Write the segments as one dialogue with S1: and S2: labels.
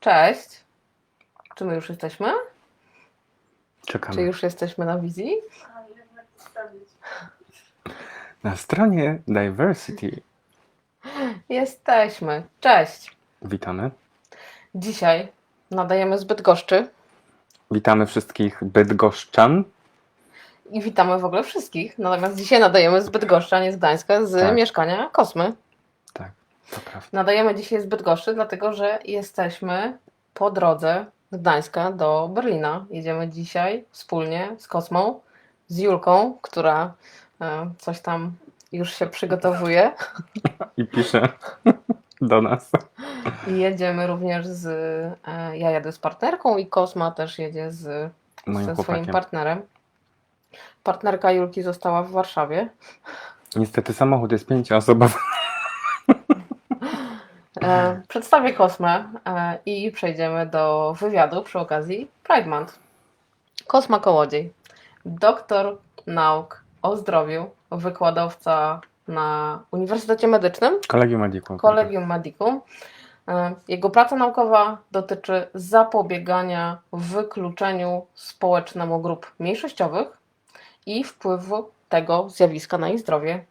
S1: Cześć. Czy my już jesteśmy? Czy
S2: Czekamy.
S1: już jesteśmy na wizji?
S2: Na stronie Diversity
S1: Jesteśmy. Cześć.
S2: witamy.
S1: Dzisiaj nadajemy z Bydgoszczy
S2: Witamy wszystkich bydgoszczan.
S1: i witamy w ogóle wszystkich. Natomiast dzisiaj nadajemy z Bydgoszczy, a nie z Gdańska, z
S2: Tak.
S1: mieszkania Kosmy.
S2: Tak.
S1: Nadajemy dzisiaj z Bydgoszczy, dlatego że jesteśmy po drodze z Gdańska do Berlina. Jedziemy dzisiaj wspólnie z Kosmą, z Julką, która e, coś tam już się przygotowuje.
S2: I pisze do nas.
S1: I jedziemy również z. E, ja jadę z partnerką i Kosma też jedzie z,
S2: Moim
S1: ze swoim partnerem. Partnerka Julki została w Warszawie.
S2: Niestety samochód jest pięcioosobowy.
S1: E, przedstawię Kosmę e, i przejdziemy do wywiadu przy okazji Pride Month. Kosma Kołodziej, doktor nauk o zdrowiu, wykładowca na Uniwersytecie Medycznym
S2: Kolegium Medikum.
S1: Collegium Medicum. E, Jego praca naukowa dotyczy zapobiegania wykluczeniu społecznemu grup mniejszościowych i wpływu tego zjawiska na ich zdrowie.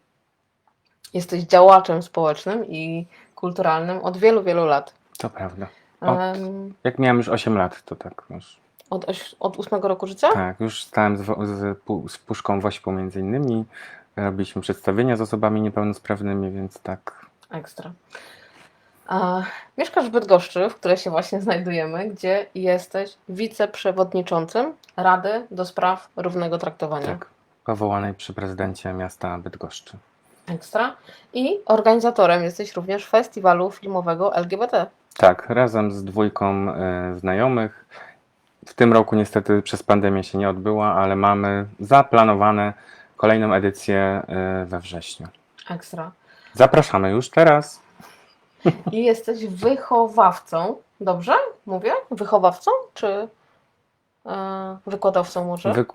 S1: Jesteś działaczem społecznym i kulturalnym od wielu, wielu lat.
S2: To prawda. Od-
S1: Em,
S2: Jak miałem już 8 lat, to tak już.
S1: Od, oś- od ósmego roku życia?
S2: Tak, już stałem z, wo- z, pu- z puszką wośpu między innymi. Robiliśmy przedstawienia z osobami niepełnosprawnymi, więc tak.
S1: Ekstra. A, mieszkasz w Bydgoszczy, w której się właśnie znajdujemy, gdzie jesteś wiceprzewodniczącym Rady do Spraw Równego Traktowania.
S2: Tak. Powołanej przy prezydencie miasta Bydgoszczy.
S1: Ekstra. I organizatorem jesteś również festiwalu filmowego LGBT.
S2: Tak, razem z dwójką e, znajomych. W tym roku niestety przez pandemię się nie odbyła, ale mamy zaplanowane kolejną edycję e, we wrześniu.
S1: Ekstra.
S2: Zapraszamy już teraz.
S1: I jesteś wychowawcą. Dobrze mówię? Wychowawcą czy wykładowcą może?
S2: Wy...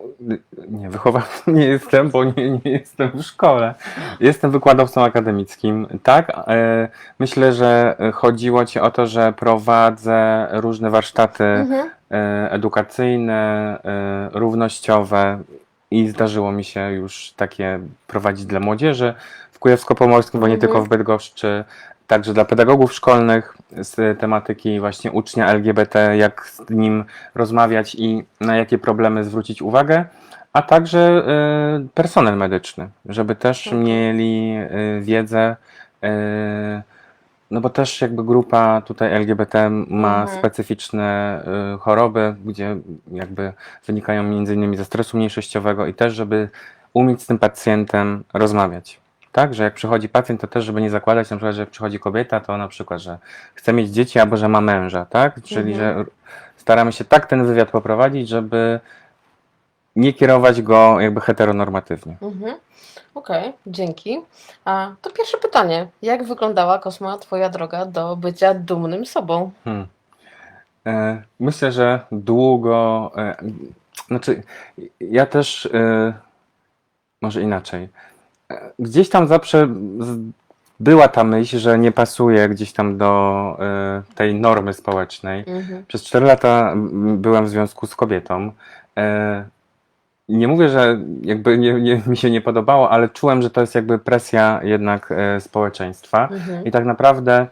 S2: Nie, wychowawcą nie jestem, bo nie, nie jestem w szkole. Jestem wykładowcą akademickim. Tak, e, myślę, że chodziło Ci o to, że prowadzę różne warsztaty
S1: Mhm.
S2: e, edukacyjne, e, równościowe i zdarzyło mi się już takie prowadzić dla młodzieży w Kujawsko-Pomorskim, bo nie
S1: Mhm.
S2: tylko w Bydgoszczy, także dla pedagogów szkolnych z tematyki właśnie ucznia LGBT, jak z nim rozmawiać i na jakie problemy zwrócić uwagę, a także e, personel medyczny, żeby też mieli e, wiedzę e, no bo też jakby grupa tutaj LGBT ma
S1: Mhm.
S2: specyficzne y, choroby, gdzie jakby wynikają między innymi ze stresu mniejszościowego i też, żeby umieć z tym pacjentem rozmawiać. Tak, że jak przychodzi pacjent, to też, żeby nie zakładać na przykład, że jak przychodzi kobieta, to na przykład, że chce mieć dzieci albo że ma męża, tak? Czyli,
S1: Mhm.
S2: że staramy się tak ten wywiad poprowadzić, żeby nie kierować go jakby heteronormatywnie.
S1: Mhm. Okej, dzięki. A to pierwsze pytanie. Jak wyglądała Kosma Twoja droga do bycia dumnym sobą?
S2: Hmm. E, Myślę, że długo. e, Znaczy, ja też. e, Może inaczej. Gdzieś tam zawsze była ta myśl, że nie pasuje gdzieś tam do e, tej normy społecznej.
S1: Mhm.
S2: Przez 4 lata byłem w związku z kobietą. E, Nie mówię, że jakby nie, nie, mi się nie podobało, ale czułem, że to jest jakby presja jednak e, społeczeństwa.
S1: Mhm.
S2: I tak naprawdę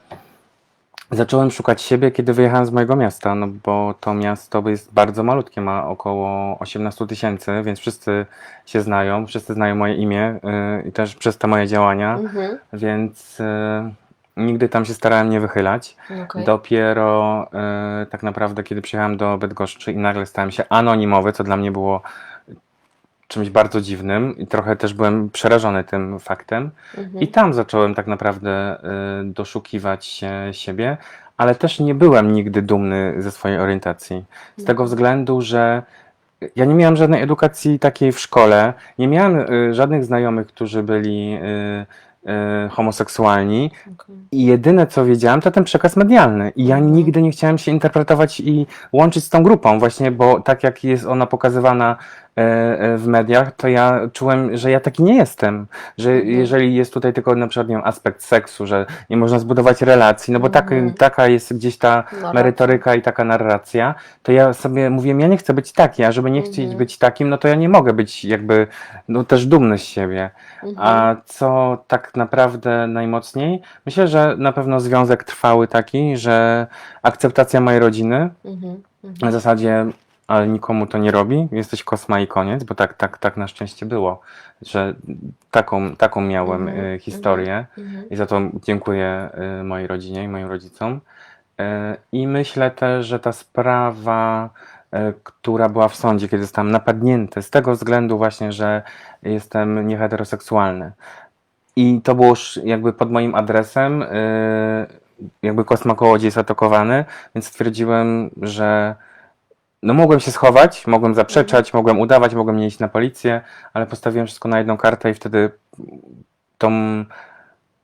S2: zacząłem szukać siebie, kiedy wyjechałem z mojego miasta, no bo to miasto jest bardzo malutkie, ma około 18 tysięcy, więc wszyscy się znają, wszyscy znają moje imię yy, i też przez te moje działania,
S1: Mhm.
S2: więc yy, nigdy tam się starałem nie wychylać.
S1: Okej.
S2: Dopiero yy, tak naprawdę, kiedy przyjechałem do Bydgoszczy i nagle stałem się anonimowy, co dla mnie było czymś bardzo dziwnym i trochę też byłem przerażony tym faktem.
S1: Mhm.
S2: I tam zacząłem tak naprawdę y, doszukiwać się siebie, ale też nie byłem nigdy dumny ze swojej orientacji. Z tego względu, że ja nie miałem żadnej edukacji takiej w szkole, nie miałem y, żadnych znajomych, którzy byli y, y, homoseksualni
S1: Okej.
S2: I jedyne co wiedziałem to ten przekaz medialny i ja
S1: Mhm.
S2: nigdy nie chciałem się interpretować i łączyć z tą grupą właśnie, bo tak jak jest ona pokazywana e, w mediach, to ja czułem, że ja taki nie jestem. Że
S1: Mhm.
S2: jeżeli jest tutaj tylko na przykład nie wiem, aspekt seksu, że nie można zbudować relacji, no bo tak,
S1: Mhm.
S2: taka jest gdzieś ta
S1: Narracja.
S2: merytoryka i taka narracja, to ja sobie mówiłem, ja nie chcę być taki, a żeby nie chcieć być takim, no to ja nie mogę być jakby no, też dumny z siebie. A co tak naprawdę najmocniej? Myślę, że na pewno związek trwały taki, że akceptacja mojej rodziny
S1: Mhm.
S2: na
S1: Mhm.
S2: zasadzie, ale nikomu to nie robi, jesteś kosma i koniec, bo tak, tak, tak na szczęście było, że taką, taką miałem
S1: Mhm,
S2: y, historię
S1: Mhm.
S2: i za to dziękuję y, mojej rodzinie i moim rodzicom. Y, I myślę też, że ta sprawa, y, która była w sądzie, kiedy zostałem napadnięty, z tego względu właśnie, że jestem nieheteroseksualny. I to było już jakby pod moim adresem, y, jakby Kosma Kołodziej jest atakowany, więc stwierdziłem, że no mogłem się schować, mogłem zaprzeczać, mogłem udawać, mogłem nie iść na policję, ale postawiłem wszystko na jedną kartę i wtedy tą,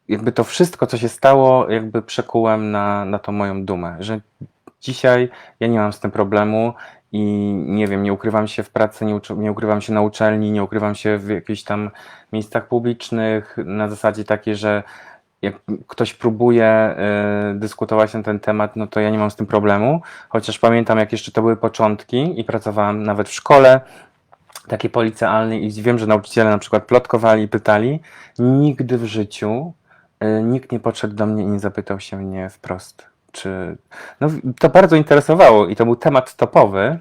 S2: jakby to wszystko, co się stało, jakby przekułem na, na tą moją dumę, że dzisiaj ja nie mam z tym problemu i nie wiem, nie ukrywam się w pracy, nie, nie ukrywam się na uczelni, nie ukrywam się w jakichś tam miejscach publicznych na zasadzie takiej, że jak ktoś próbuje y, dyskutować na ten temat, no to ja nie mam z tym problemu, chociaż pamiętam jak jeszcze to były początki i pracowałem nawet w szkole takiej policealnej i wiem, że nauczyciele na przykład plotkowali i pytali, nigdy w życiu y, nikt nie podszedł do mnie i nie zapytał się mnie wprost, czy... No to bardzo interesowało i to był temat topowy.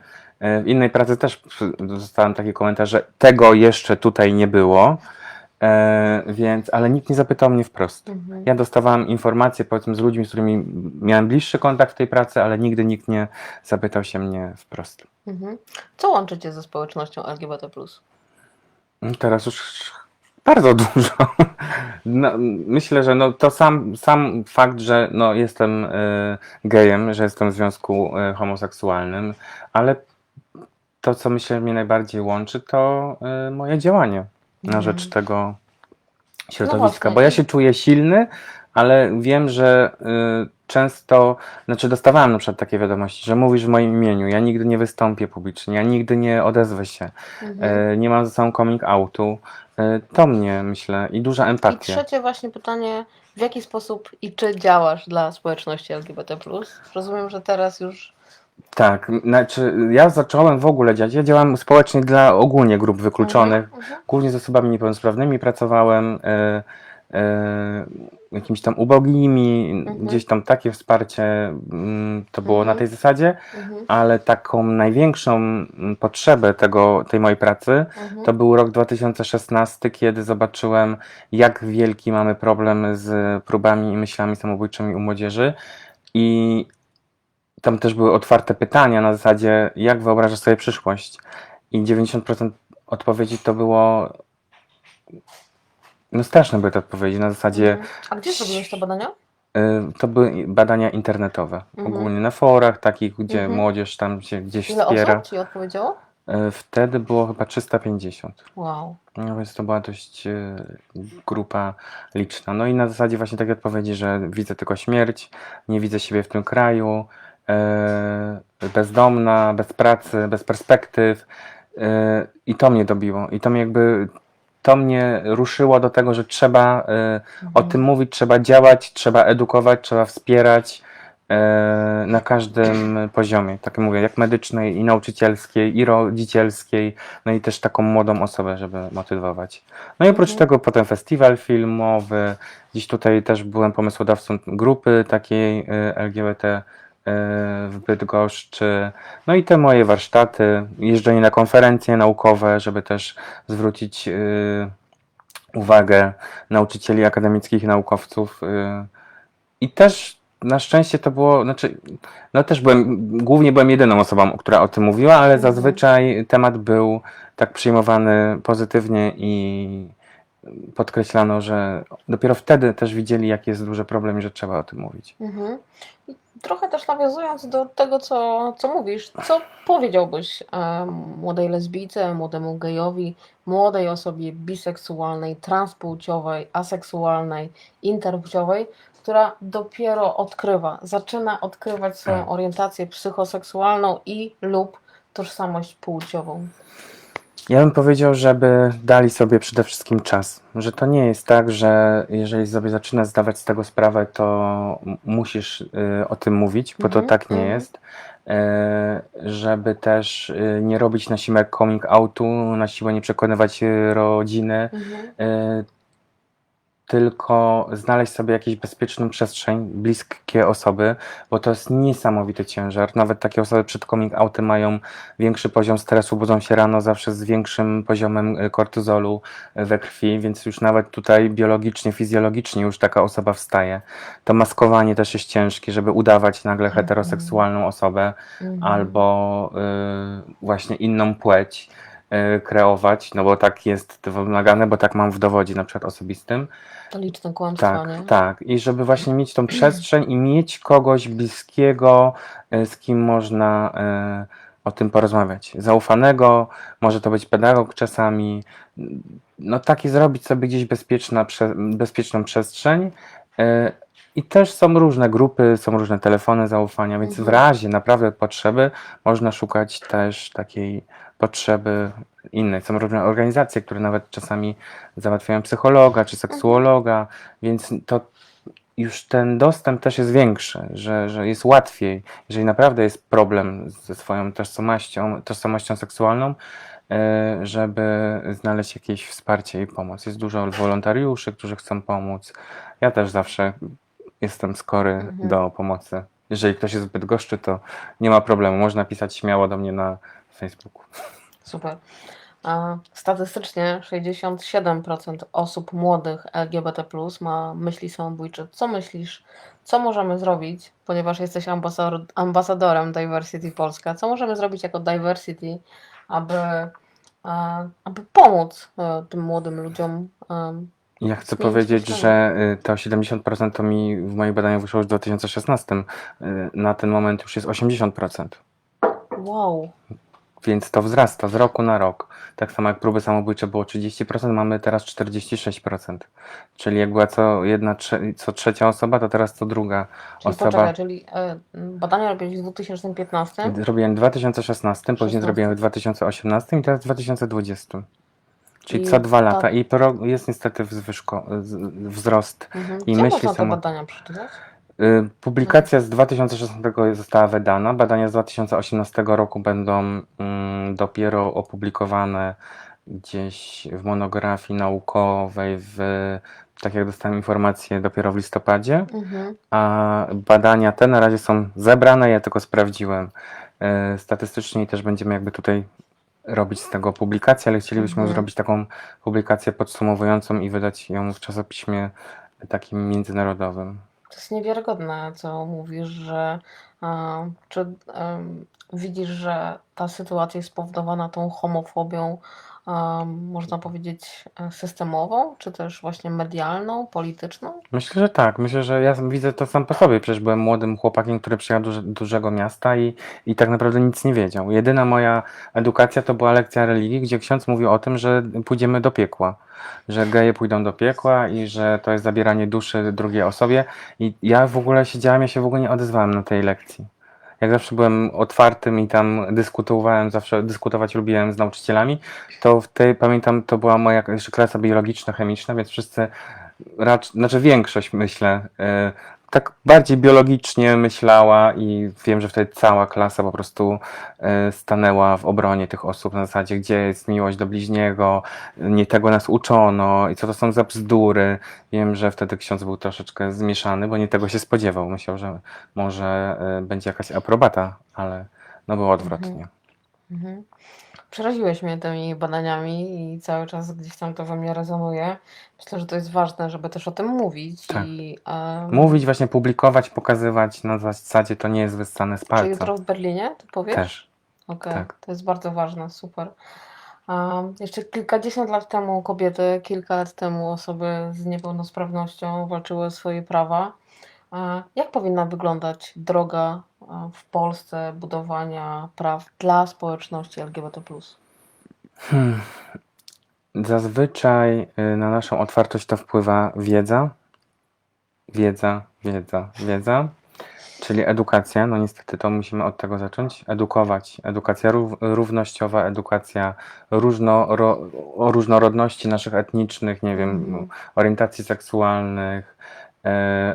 S2: Y, W innej pracy też dostałem taki komentarz, że tego jeszcze tutaj nie było, e, więc, ale nikt nie zapytał mnie wprost.
S1: Mhm.
S2: Ja dostawałem informacje powiedzmy z ludźmi, z którymi miałem bliższy kontakt w tej pracy, ale nigdy nikt nie zapytał się mnie wprost.
S1: Mhm. Co łączycie ze społecznością LGBT?
S2: No Teraz już bardzo dużo. No, myślę, że no to sam, sam fakt, że no jestem y, gejem, że jestem w związku y, homoseksualnym, ale to, co myślę mnie najbardziej łączy, to y, moje działanie na
S1: Mhm.
S2: rzecz tego środowiska,
S1: No właśnie.
S2: bo ja się czuję silny, ale wiem, że y, często, znaczy dostawałem na przykład takie wiadomości, że mówisz w moim imieniu, ja nigdy nie wystąpię publicznie, ja nigdy nie odezwę się,
S1: Mhm.
S2: e, nie mam ze sobą coming outu. E, To mnie, myślę, i duża
S1: I
S2: empatia.
S1: trzecie właśnie pytanie, w jaki sposób i czy działasz dla społeczności LGBT+. Rozumiem, że teraz już...
S2: Tak, znaczy ja zacząłem w ogóle działać, ja działam społecznie dla ogólnie grup wykluczonych,
S1: Mhm, mhm.
S2: głównie z osobami niepełnosprawnymi pracowałem, e, jakimiś tam ubogimi,
S1: Mhm.
S2: gdzieś tam takie wsparcie mm, to było na
S1: Mhm.
S2: tej zasadzie,
S1: Mhm.
S2: ale taką największą mm, potrzebę tego, tej mojej pracy
S1: Mhm.
S2: To był rok 2016, kiedy zobaczyłem, jak wielki mamy problem z próbami i myślami samobójczymi u młodzieży. I tam też były otwarte pytania na zasadzie, jak wyobrażasz sobie przyszłość? I 90% odpowiedzi to było. No straszne były te odpowiedzi. Na zasadzie
S1: Mhm. A gdzie zrobiłeś te badania?
S2: y, to były badania internetowe.
S1: Mhm.
S2: Ogólnie na forach takich, gdzie
S1: Mhm.
S2: młodzież tam się gdzieś
S1: Ile
S2: wspiera.
S1: osób Ci odpowiedziało?
S2: Y, Wtedy było chyba 350.
S1: Wow.
S2: No więc to była dość e, grupa liczna. No i na zasadzie właśnie takiej odpowiedzi, że widzę tylko śmierć, nie widzę siebie w tym kraju, bezdomna, bez pracy, bez perspektyw. I to mnie dobiło. I to mnie jakby, to mnie ruszyło do tego, że trzeba e, o
S1: Mhm.
S2: tym mówić, trzeba działać, trzeba edukować, trzeba wspierać e, na każdym poziomie. Tak mówię, jak medycznej, i nauczycielskiej, i rodzicielskiej, no i też taką młodą osobę, żeby motywować. No i oprócz
S1: Mhm.
S2: tego potem festiwal filmowy, dziś tutaj też byłem pomysłodawcą grupy takiej e, LGBT w Bydgoszczy. No i te moje warsztaty, jeżdżenie na konferencje naukowe, żeby też zwrócić e, uwagę nauczycieli akademickich i naukowców. y, I też na szczęście to było, znaczy, no też byłem, głównie byłem jedyną osobą, która o tym mówiła, ale zazwyczaj temat był tak przyjmowany pozytywnie i podkreślano, że dopiero wtedy też widzieli, jaki jest duży problem i że trzeba o tym mówić.
S1: Mhm. Trochę też nawiązując do tego, co, co mówisz, co powiedziałbyś e, młodej lesbijce, młodemu gejowi, młodej osobie biseksualnej, transpłciowej, aseksualnej, interpłciowej, która dopiero odkrywa, zaczyna odkrywać swoją
S2: Tak.
S1: orientację psychoseksualną i lub tożsamość płciową.
S2: Ja bym powiedział, żeby dali sobie przede wszystkim czas. Że to nie jest tak, że jeżeli sobie zaczynasz zdawać z tego sprawę, to musisz y, o tym mówić, bo to
S1: Mhm,
S2: tak nie
S1: mhm.
S2: jest. Y, żeby też y, nie robić na siłę coming outu, na siłę nie przekonywać y, rodziny,
S1: Mhm.
S2: y, tylko znaleźć sobie jakąś bezpieczną przestrzeń, bliskie osoby, bo to jest niesamowity ciężar. Nawet takie osoby przed coming outem mają większy poziom stresu, budzą się rano zawsze z większym poziomem y, kortyzolu y, we krwi, więc już nawet tutaj biologicznie, fizjologicznie już taka osoba wstaje. To maskowanie też jest ciężkie, żeby udawać nagle
S1: Mhm.
S2: heteroseksualną osobę
S1: Mhm.
S2: albo y, właśnie inną płeć kreować, no bo tak jest wymagane, bo tak mam w dowodzie na przykład osobistym.
S1: To liczne kłamstwo,
S2: Tak,
S1: nie?
S2: tak. I żeby właśnie mieć tą przestrzeń i mieć kogoś bliskiego, y, z kim można y, o tym porozmawiać. Zaufanego, może to być pedagog czasami. No taki zrobić sobie gdzieś bezpieczna, bezpieczną przestrzeń. I też są różne grupy, są różne telefony zaufania, więc w
S1: Mhm.
S2: razie naprawdę potrzeby można szukać też takiej potrzeby innej. Są różne organizacje, które nawet czasami załatwiają psychologa czy seksuologa, więc to już ten dostęp też jest większy, że, że jest łatwiej, jeżeli naprawdę jest problem ze swoją tożsamością, tożsamością seksualną, e, żeby znaleźć jakieś wsparcie i pomoc. Jest dużo wolontariuszy, którzy chcą pomóc. Ja też zawsze jestem skory
S1: Mhm.
S2: do pomocy. Jeżeli ktoś jest zbyt goszczy, to nie ma problemu. Można pisać śmiało do mnie na Facebooku.
S1: Super. Statystycznie 67% osób młodych LGBT ma myśli samobójcze. Co myślisz, co możemy zrobić, ponieważ jesteś ambasador, ambasadorem Diversity Polska, co możemy zrobić jako Diversity, aby, e, aby pomóc e, tym młodym ludziom?
S2: Ja chcę powiedzieć, że y, to 70% to mi w moich badaniach wyszło już w 2016. Y, Na ten moment już jest 80%.
S1: Wow,
S2: Więc to wzrasta z roku na rok. Tak samo jak próby samobójcze było 30%, mamy teraz 46%. Czyli jak była co jedna, trze- co trzecia osoba, to teraz co druga
S1: czyli
S2: osoba.
S1: poczekaj, czyli e, badania robiłeś w 2015?
S2: Zrobiłem w 2016, później
S1: 16.
S2: zrobiłem w 2018 i teraz w 2020. Czyli
S1: I
S2: co dwa
S1: ta-
S2: lata. I pro- jest niestety wzwyżko, z- wzrost.
S1: Mhm.
S2: i
S1: Gdzie
S2: myśli
S1: te
S2: samo-
S1: badania przeczytać?
S2: Y, Publikacja z 2016 została wydana. Badania z 2018 roku będą mm, dopiero opublikowane gdzieś w monografii naukowej, w, tak jak dostałem informację, dopiero w listopadzie.
S1: Mhm.
S2: A badania te na razie są zebrane, ja tylko sprawdziłem. Y, Statystycznie i też będziemy jakby tutaj robić z tego publikację, ale chcielibyśmy
S1: Mhm.
S2: zrobić taką publikację podsumowującą i wydać ją w czasopiśmie takim międzynarodowym.
S1: To jest niewiarygodne, co mówisz, że e, czy widzisz, że ta sytuacja jest spowodowana tą homofobią, można powiedzieć, e, systemową, czy też właśnie medialną, polityczną?
S2: Myślę, że tak. Myślę, że ja widzę to sam po sobie. Przecież byłem młodym chłopakiem, który przyjechał do duże, dużego miasta i, i tak naprawdę nic nie wiedział. Jedyna moja edukacja to była lekcja religii, gdzie ksiądz mówił o tym, że pójdziemy do piekła. Że geje pójdą do piekła i że to jest zabieranie duszy drugiej osobie. I ja w ogóle siedziałem, ja się w ogóle nie odezwałem na tej lekcji. Jak zawsze byłem otwartym i tam dyskutowałem, zawsze dyskutować lubiłem z nauczycielami, to w tej, pamiętam, to była moja jeszcze klasa biologiczno-chemiczna, więc wszyscy raczej, znaczy większość myślę, y, tak bardziej biologicznie myślała i wiem, że wtedy cała klasa po prostu y, stanęła w obronie tych osób na zasadzie, gdzie jest miłość do bliźniego, nie tego nas uczono i co to są za bzdury. Wiem, że wtedy ksiądz był troszeczkę zmieszany, bo nie tego się spodziewał. Myślał, że może y, będzie jakaś aprobata, ale no było odwrotnie.
S1: Mhm. Przeraziłeś mnie tymi badaniami i cały czas gdzieś tam to we mnie rezonuje. Myślę, że to jest ważne, żeby też o tym mówić.
S2: Tak.
S1: I, em,
S2: Mówić, właśnie publikować, pokazywać na zasadzie to nie jest wyssane z
S1: Czy
S2: palca.
S1: jutro w Berlinie, ty powiesz?
S2: Też.
S1: Okej,
S2: Tak.
S1: to jest bardzo ważne, super. Um, jeszcze kilkadziesiąt lat temu kobiety, kilka lat temu osoby z niepełnosprawnością walczyły o swoje prawa. A jak powinna wyglądać droga w Polsce budowania praw dla społeczności LGBT+.
S2: Hmm. Zazwyczaj y, na naszą otwartość to wpływa wiedza, wiedza, wiedza, wiedza. Czyli edukacja, no niestety to musimy od tego zacząć. Edukować. Edukacja rów, równościowa, edukacja o różnorodności naszych etnicznych, nie wiem,
S1: Mhm.
S2: orientacji seksualnych,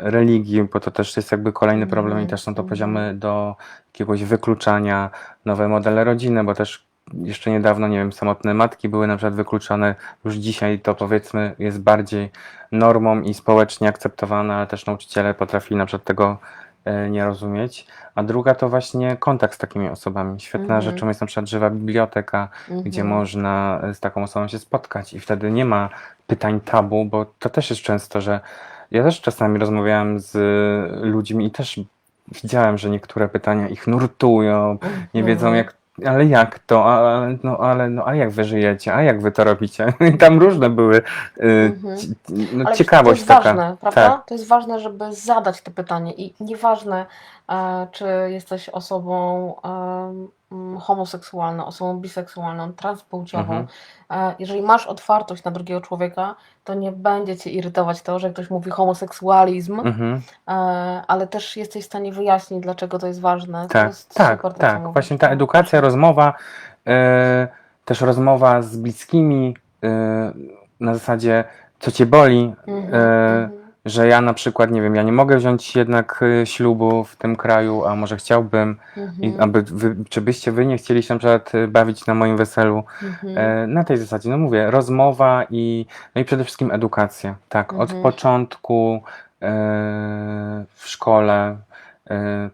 S2: religii, bo to też jest jakby kolejny problem i
S1: Mhm,
S2: też są to
S1: mhm.
S2: poziomy do jakiegoś wykluczania, nowe modele rodziny, bo też jeszcze niedawno, nie wiem, samotne matki były na przykład wykluczane, już dzisiaj to powiedzmy jest bardziej normą i społecznie akceptowane, ale też nauczyciele potrafili na przykład tego e, nie rozumieć. A druga to właśnie kontakt z takimi osobami. Świetna
S1: Mhm.
S2: rzeczą jest na przykład żywa biblioteka, gdzie
S1: Mhm.
S2: można z taką osobą się spotkać i wtedy nie ma pytań tabu, bo to też jest często, że ja też czasami rozmawiałem z ludźmi i też widziałem, że niektóre pytania ich nurtują, nie wiedzą
S1: Mhm.
S2: jak, ale jak to, a- no, ale, no, a jak wy żyjecie, a jak wy to robicie? I tam różne były y,
S1: Mhm.
S2: no, ciekawość
S1: to jest
S2: taka.
S1: ważne, prawda?
S2: Tak.
S1: To jest ważne, żeby zadać to pytanie i nieważne, czy jesteś osobą mm, homoseksualną, osobą biseksualną, transpłciową.
S2: Mhm.
S1: Jeżeli masz otwartość na drugiego człowieka, to nie będzie cię irytować to, że ktoś mówi homoseksualizm,
S2: Mhm.
S1: e, ale też jesteś w stanie wyjaśnić, dlaczego to jest ważne. to
S2: Tak,
S1: jest
S2: tak,
S1: super,
S2: tak. Właśnie ta edukacja, rozmowa, e, też rozmowa z bliskimi e, na zasadzie, co cię boli,
S1: Mhm, mhm.
S2: Że ja na przykład, nie wiem, ja nie mogę wziąć jednak e, ślubu w tym kraju, a może chciałbym, i
S1: Mhm,
S2: aby wy, czy byście wy nie chcieli się na przykład e, bawić na moim weselu,
S1: mhm.
S2: E, Na tej zasadzie, no mówię, rozmowa i, no i przede wszystkim edukacja. Tak, od
S1: Mhm.
S2: początku e, w szkole,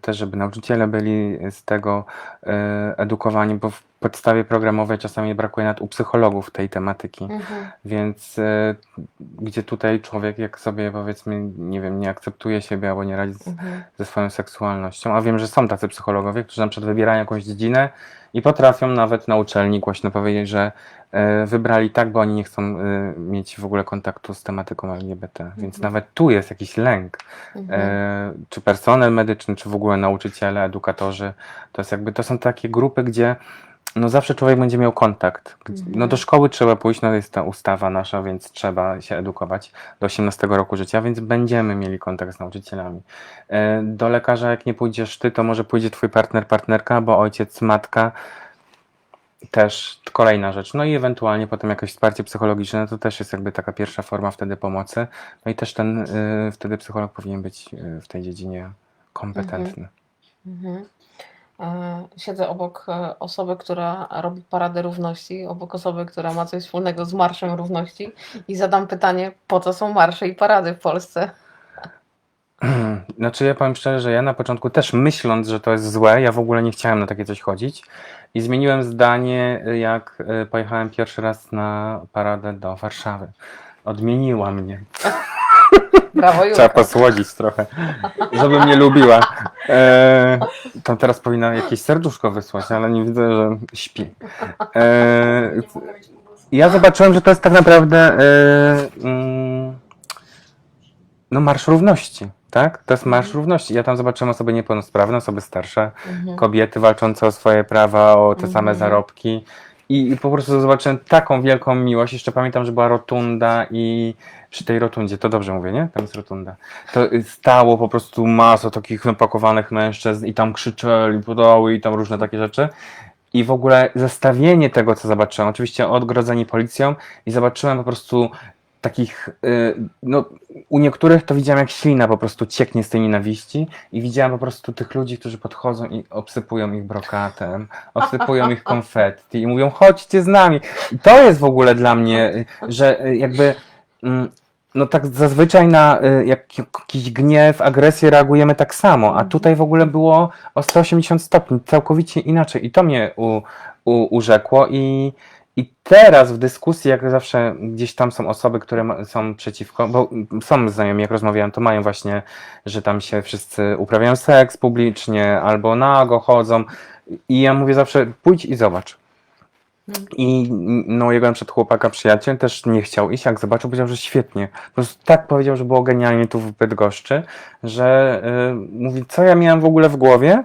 S2: też żeby nauczyciele byli z tego e, edukowani, bo w podstawie programowej czasami brakuje nawet u psychologów tej tematyki.
S1: Mhm.
S2: Więc e, gdzie tutaj człowiek, jak sobie powiedzmy, nie wiem, nie akceptuje siebie albo nie radzi z,
S1: Mhm.
S2: ze swoją seksualnością, a wiem, że są tacy psychologowie, którzy na przykład wybierają jakąś dziedzinę i potrafią nawet na uczelni głośno powiedzieć, że e, wybrali tak, bo oni nie chcą e, mieć w ogóle kontaktu z tematyką LGBT. Więc
S1: Mhm.
S2: nawet tu jest jakiś lęk.
S1: Mhm.
S2: E, czy personel medyczny, czy w ogóle nauczyciele, edukatorzy. To jest jakby, to są takie grupy, gdzie no zawsze człowiek będzie miał kontakt. No
S1: Mhm.
S2: do szkoły trzeba pójść, no jest ta ustawa nasza, więc trzeba się edukować do 18 roku życia, więc będziemy mieli kontakt z nauczycielami. E, Do lekarza jak nie pójdziesz ty, to może pójdzie twój partner, partnerka, bo ojciec, matka też kolejna rzecz. No i ewentualnie potem jakieś wsparcie psychologiczne, to też jest jakby taka pierwsza forma wtedy pomocy. No i też ten y, wtedy psycholog powinien być y, w tej dziedzinie kompetentny.
S1: Mhm. E, Siedzę obok e, osoby, która robi paradę równości, obok osoby, która ma coś wspólnego z Marszem Równości i zadam pytanie, po co są marsze i parady w Polsce?
S2: Znaczy ja powiem szczerze, że ja na początku też myśląc, że to jest złe, ja w ogóle nie chciałem na takie coś chodzić i zmieniłem zdanie, jak y, pojechałem pierwszy raz na paradę do Warszawy. Odmieniła mnie.
S1: Brawo
S2: Trzeba
S1: Julka.
S2: posłodzić trochę, żeby mnie lubiła. E, tam teraz powinna jakieś serduszko wysłać, ale nie widzę, że śpi. E, ja zobaczyłem, że to jest tak naprawdę e, mm, no marsz równości, tak? To jest marsz równości. Ja tam zobaczyłem osoby niepełnosprawne, osoby starsze,
S1: Mhm.
S2: kobiety walczące o swoje prawa, o te same
S1: Mhm.
S2: zarobki. I, I po prostu zobaczyłem taką wielką miłość. Jeszcze pamiętam, że była rotunda i przy tej rotundzie, to dobrze mówię, nie? Tam jest rotunda. To stało po prostu masa takich napakowanych mężczyzn i tam krzyczeli, podały i tam różne takie rzeczy. I w ogóle zestawienie tego, co zobaczyłem, oczywiście odgrodzeni policją i zobaczyłem po prostu takich, y, no u niektórych to widziałem jak ślina po prostu cieknie z tej nienawiści i widziałem po prostu tych ludzi, którzy podchodzą i obsypują ich brokatem, obsypują ich konfetti i mówią chodźcie z nami. I to jest w ogóle dla mnie, y, że y, jakby mm, no tak zazwyczaj na y, jak- jakiś gniew, agresję reagujemy tak samo, a
S1: Mhm.
S2: tutaj w ogóle było o 180 stopni, całkowicie inaczej i to mnie u, u, urzekło i i teraz w dyskusji, jak zawsze gdzieś tam są osoby, które ma, są przeciwko, bo są znajomi, jak rozmawiałem, to mają właśnie, że tam się wszyscy uprawiają seks publicznie albo nago chodzą. I ja mówię zawsze, pójdź i zobacz. I no, jego na przykład chłopaka, przyjaciel też nie chciał iść, jak zobaczył, powiedział, że świetnie. Po prostu tak powiedział, że było genialnie tu w Bydgoszczy, że y, mówi, co ja miałem w ogóle w głowie,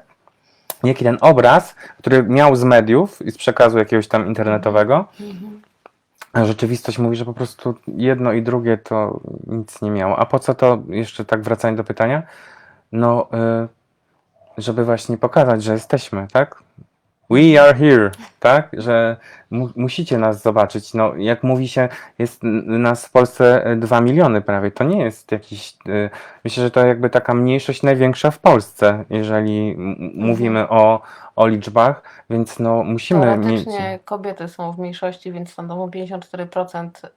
S2: jaki ten obraz, który miał z mediów i z przekazu jakiegoś tam internetowego,
S1: Mhm.
S2: a rzeczywistość mówi, że po prostu jedno i drugie to nic nie miało. A po co to, jeszcze tak wracając do pytania, no y, żeby właśnie pokazać, że jesteśmy, tak? We are here, tak? Że mu, musicie nas zobaczyć. No, jak mówi się, jest nas w Polsce e, 2 miliony prawie. To nie jest jakiś. e, Myślę, że to jakby taka mniejszość największa w Polsce, jeżeli m- mówimy o, o liczbach, więc no musimy mieć.
S1: Kobiety są w mniejszości, więc stanowią 54% y,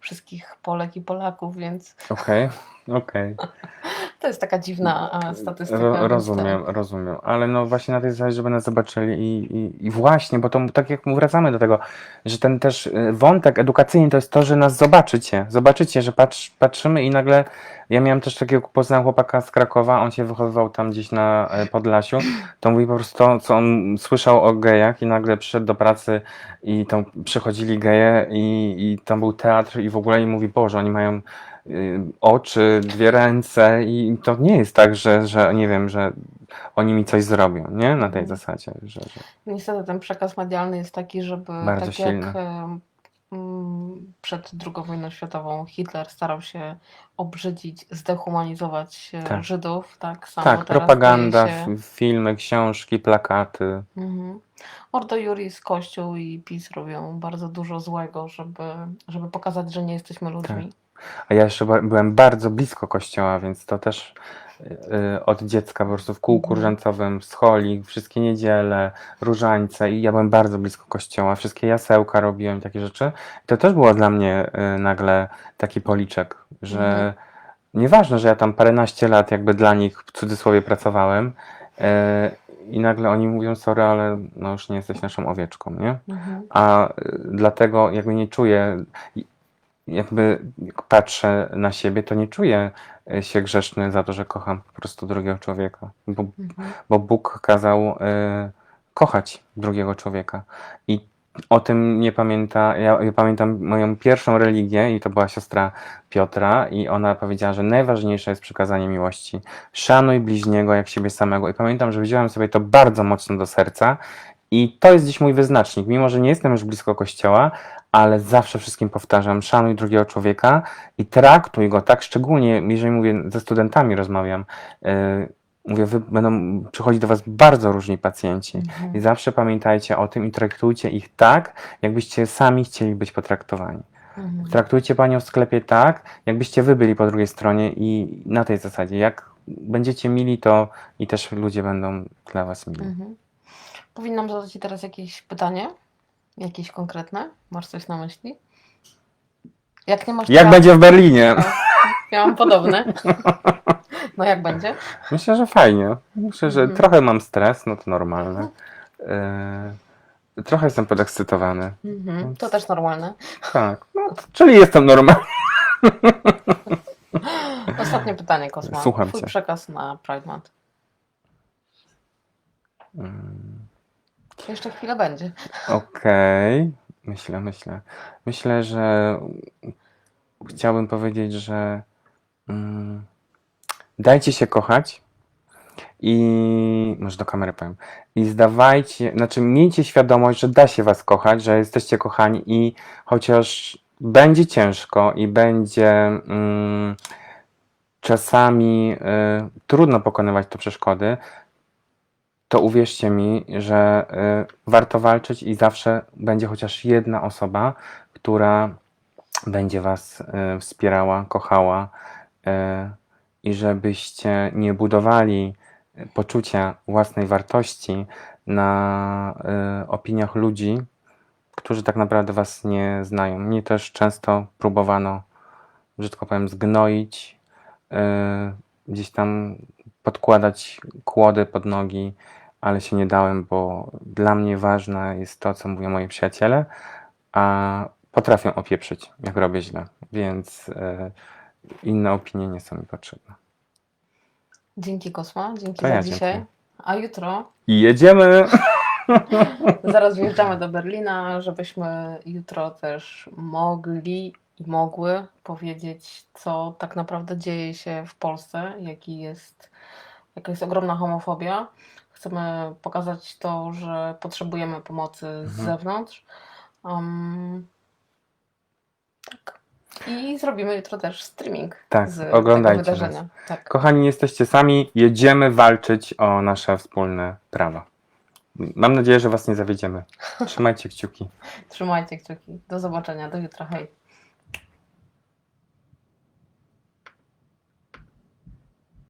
S1: wszystkich Polek i Polaków, więc
S2: Okej, okej.
S1: to jest taka dziwna e, statystyka.
S2: Ro, rozumiem, rozumiem. Ale no właśnie na tej zasadzie, żeby nas zobaczyli i, i, i właśnie, bo to tak jak wracamy do tego, że ten też y, wątek edukacyjny to jest to, że nas zobaczycie. Zobaczycie, że patrz, patrzymy i nagle, ja miałem też takiego, poznałem chłopaka z Krakowa, on się wychowywał tam gdzieś na e, Podlasiu, to mówi po prostu to, co on słyszał o gejach i nagle przyszedł do pracy i tam przychodzili geje i, i tam był teatr i w ogóle i mówi, Boże, oni mają oczy, dwie ręce i to nie jest tak, że, że nie wiem, że oni mi coś zrobią, nie? Na tej
S1: Mhm.
S2: zasadzie, że, że
S1: Niestety ten przekaz medialny jest taki, żeby
S2: Bardzo
S1: tak
S2: silny.
S1: jak em, mm, przed II wojną światową Hitler starał się obrzydzić, zdehumanizować e,
S2: Tak.
S1: Żydów, tak samo
S2: tak, propaganda,
S1: się...
S2: filmy, książki, plakaty.
S1: Mhm. Ordo Juris, Kościół i PiS robią bardzo dużo złego, żeby, żeby pokazać, że nie jesteśmy ludźmi.
S2: A ja jeszcze byłem bardzo blisko kościoła, więc to też y, od dziecka po prostu w kółku
S1: Mhm.
S2: różańcowym, w scholi, wszystkie niedziele, różańce i ja byłem bardzo blisko kościoła, wszystkie jasełka robiłem, takie rzeczy. I to też było dla mnie y, nagle taki policzek, że
S1: Mhm.
S2: nieważne, że ja tam paręnaście lat jakby dla nich w cudzysłowie pracowałem y, i nagle oni mówią, sorry, ale no już nie jesteś naszą owieczką, nie?
S1: Mhm.
S2: a y, dlatego jakby nie czuję, jakby jak patrzę na siebie, to nie czuję y, się grzeszny za to, że kocham po prostu drugiego człowieka, bo,
S1: Mhm.
S2: bo Bóg kazał y, kochać drugiego człowieka i o tym nie pamięta, ja, ja pamiętam moją pierwszą religię i to była siostra Piotra i ona powiedziała, że najważniejsze jest przykazanie miłości. Szanuj bliźniego jak siebie samego i pamiętam, że wziąłem sobie to bardzo mocno do serca i to jest dziś mój wyznacznik, mimo że nie jestem już blisko kościoła, ale zawsze wszystkim powtarzam, szanuj drugiego człowieka i traktuj go tak, szczególnie jeżeli mówię, ze studentami rozmawiam, yy, mówię, wy, będą przychodzić do was bardzo różni pacjenci
S1: Mhm.
S2: i zawsze pamiętajcie o tym i traktujcie ich tak, jakbyście sami chcieli być potraktowani.
S1: Mhm.
S2: Traktujcie panią w sklepie tak, jakbyście wy byli po drugiej stronie i na tej zasadzie, jak będziecie mili, to i też ludzie będą dla was mili.
S1: Mhm. Powinnam zadać Ci teraz jakieś pytanie? Jakieś konkretne? Masz coś na myśli? Jak nie masz
S2: Jak będzie w Berlinie?
S1: Ja mam podobne. No jak będzie?
S2: Myślę, że fajnie. Myślę, że
S1: Mhm.
S2: trochę mam stres, no to normalne. Yy, trochę jestem podekscytowany.
S1: Mhm. To też normalne.
S2: Tak, no, czyli jestem normalny.
S1: Ostatnie pytanie, Kosma.
S2: Słucham
S1: Twój
S2: cię.
S1: przekaz na Pride Month.
S2: Mm,
S1: Jeszcze chwilę będzie.
S2: Okej, myślę, myślę. Myślę, że chciałbym powiedzieć, że mm, dajcie się kochać i może do kamery powiem. I zdawajcie, znaczy miejcie świadomość, że da się was kochać, że jesteście kochani i chociaż będzie ciężko i będzie mm, czasami y, trudno pokonywać te przeszkody, to uwierzcie mi, że y, warto walczyć i zawsze będzie chociaż jedna osoba, która będzie Was y, wspierała, kochała y, i żebyście nie budowali poczucia własnej wartości na opiniach ludzi, którzy tak naprawdę Was nie znają. Mnie też często próbowano, brzydko powiem, zgnoić, gdzieś tam podkładać kłody pod nogi, ale się nie dałem, bo dla mnie ważne jest to, co mówią moi przyjaciele, a potrafią opieprzyć, jak robię źle, więc e, inne opinie nie są mi potrzebne.
S1: Dzięki Kosma, dzięki
S2: To
S1: za
S2: ja
S1: dzisiaj.
S2: dziękuję.
S1: A jutro
S2: I jedziemy!
S1: zaraz wjeżdżamy do Berlina, żebyśmy jutro też mogli i mogły powiedzieć, co tak naprawdę dzieje się w Polsce, jaki jest, jaka jest ogromna homofobia. Chcemy pokazać to, że potrzebujemy pomocy z
S2: Mhm.
S1: zewnątrz. Um, tak. I zrobimy jutro też streaming
S2: Tak,
S1: z
S2: oglądajcie
S1: tego wydarzenia. Tak.
S2: Kochani, nie jesteście sami, jedziemy walczyć o nasze wspólne prawa. Mam nadzieję, że Was nie zawiedziemy. Trzymajcie kciuki.
S1: Trzymajcie kciuki. Do zobaczenia. Do jutra. Hej.